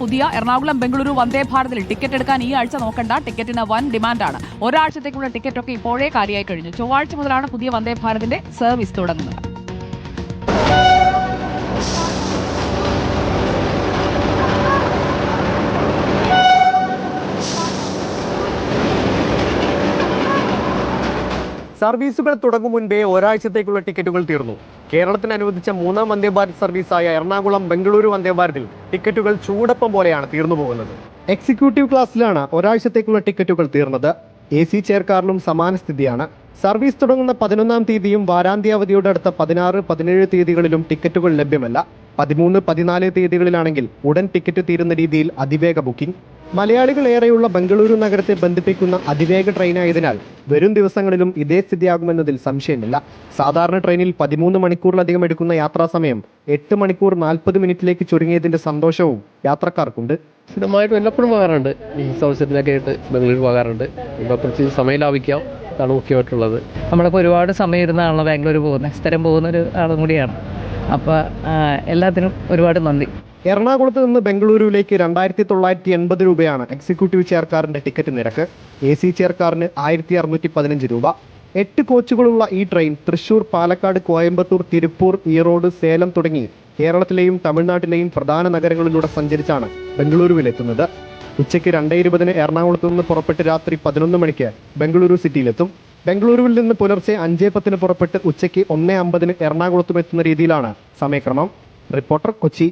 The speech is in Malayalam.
പുതിയ എറണാകുളം ബംഗളൂരു വന്ദേ ഭാരതിൽ ടിക്കറ്റ് എടുക്കാൻ ഈ ആഴ്ച നോക്കണ്ട. ടിക്കറ്റിന് വൻ ഡിമാൻഡാണ്. ഒരാഴ്ചത്തേക്കുള്ള ടിക്കറ്റ് ഒക്കെ ഇപ്പോഴേ കാര്യമായി കഴിഞ്ഞു. ചൊവ്വാഴ്ച മുതലാണ് പുതിയ വന്ദേ ഭാരതിന്റെ സർവീസ് തുടങ്ങുന്നത്. സർവീസുകൾ തുടങ്ങും മുൻപേ ഒരാഴ്ചത്തേക്കുള്ള ടിക്കറ്റുകൾ തീർന്നു. കേരളത്തിന് അനുവദിച്ച മൂന്നാം വന്ദേ ഭാരത് സർവീസായ എറണാകുളം ബംഗളൂരു വന്ദേ ഭാരതിൽ ടിക്കറ്റുകൾ ചൂടപ്പം പോലെയാണ് തീർന്നു പോകുന്നത്. എക്സിക്യൂട്ടീവ് ക്ലാസ്സിലാണ് ഒരാഴ്ചത്തേക്കുള്ള ടിക്കറ്റുകൾ തീർന്നത്. എ സി ചെയർക്കാറിലും സമാന സ്ഥിതിയാണ്. സർവീസ് തുടങ്ങുന്ന പതിനൊന്നാം തീയതിയും വാരാന്ത്യാവധിയുടെ അടുത്ത പതിനാറ് പതിനേഴ് തീയതികളിലും ടിക്കറ്റുകൾ ലഭ്യമല്ല. പതിമൂന്ന് പതിനാല് തീയതികളിലാണെങ്കിൽ ഉടൻ ടിക്കറ്റ് തീരുന്ന രീതിയിൽ അതിവേഗ ബുക്കിംഗ്. മലയാളികൾ ഏറെയുള്ള ബംഗളൂരു നഗരത്തെ ബന്ധിപ്പിക്കുന്ന അതിവേഗ ട്രെയിനായതിനാൽ വരും ദിവസങ്ങളിലും ഇതേ സ്ഥിതിയാകുമെന്നതിൽ സംശയമില്ല. സാധാരണ ട്രെയിനിൽ പതിമൂന്ന് മണിക്കൂറിലധികം എടുക്കുന്ന യാത്രാ സമയം എട്ട് മണിക്കൂർ നാൽപ്പത് മിനിറ്റിലേക്ക് ചുരുങ്ങിയതിന്റെ സന്തോഷവും യാത്രക്കാർക്കുണ്ട്. സ്ഥിരമായിട്ട് വല്ലപ്പോഴും പോകാറുണ്ട്. ഈ സൗകര്യത്തിനൊക്കെ ആയിട്ട് ബാംഗ്ലൂർ പോകാറുണ്ട്. ഇപ്പോൾ പ്രത്യേകിച്ച് സമയം ലാഭിക്കാം. അതാണ് മുഖ്യമായിട്ടുള്ളത്. നമ്മളിപ്പോൾ ഒരുപാട് സമയം ഇരുന്നാണല്ലോ ബാംഗ്ലൂർ പോകുന്നത് സ്ഥിരം പോകുന്ന ഒരു ആളും കൂടിയാണ്. അപ്പോൾ എല്ലാത്തിനും ഒരുപാട് നന്ദി. എറണാകുളത്ത് നിന്ന് ബംഗളൂരുവിലേക്ക് രണ്ടായിരത്തി തൊള്ളായിരത്തി എൺപത് രൂപയാണ് എക്സിക്യൂട്ടീവ് ചെയർക്കാറിന്റെ ടിക്കറ്റ് നിരക്ക്. എ സി ചെയർക്കാറിന് ആയിരത്തി അറുന്നൂറ്റി പതിനഞ്ച് രൂപ. എട്ട് കോച്ചുകളുള്ള ഈ ട്രെയിൻ തൃശൂർ പാലക്കാട് കോയമ്പത്തൂർ തിരുപ്പൂർ ഈറോഡ് സേലം തുടങ്ങി കേരളത്തിലെയും തമിഴ്നാട്ടിലെയും പ്രധാന നഗരങ്ങളിലൂടെ സഞ്ചരിച്ചാണ് ബംഗളൂരുവിലെത്തുന്നത്. ഉച്ചയ്ക്ക് രണ്ടേ ഇരുപതിന് എറണാകുളത്ത് നിന്ന് പുറപ്പെട്ട് രാത്രി പതിനൊന്ന് മണിക്ക് ബംഗളൂരു സിറ്റിയിലെത്തും. ബംഗളൂരുവിൽ നിന്ന് പുലർച്ചെ അഞ്ചേ പത്തിന് പുറപ്പെട്ട് ഉച്ചയ്ക്ക് ഒന്നേ അമ്പതിന് എറണാകുളത്തും എത്തുന്ന രീതിയിലാണ് സമയക്രമം. റിപ്പോർട്ടർ കൊച്ചി.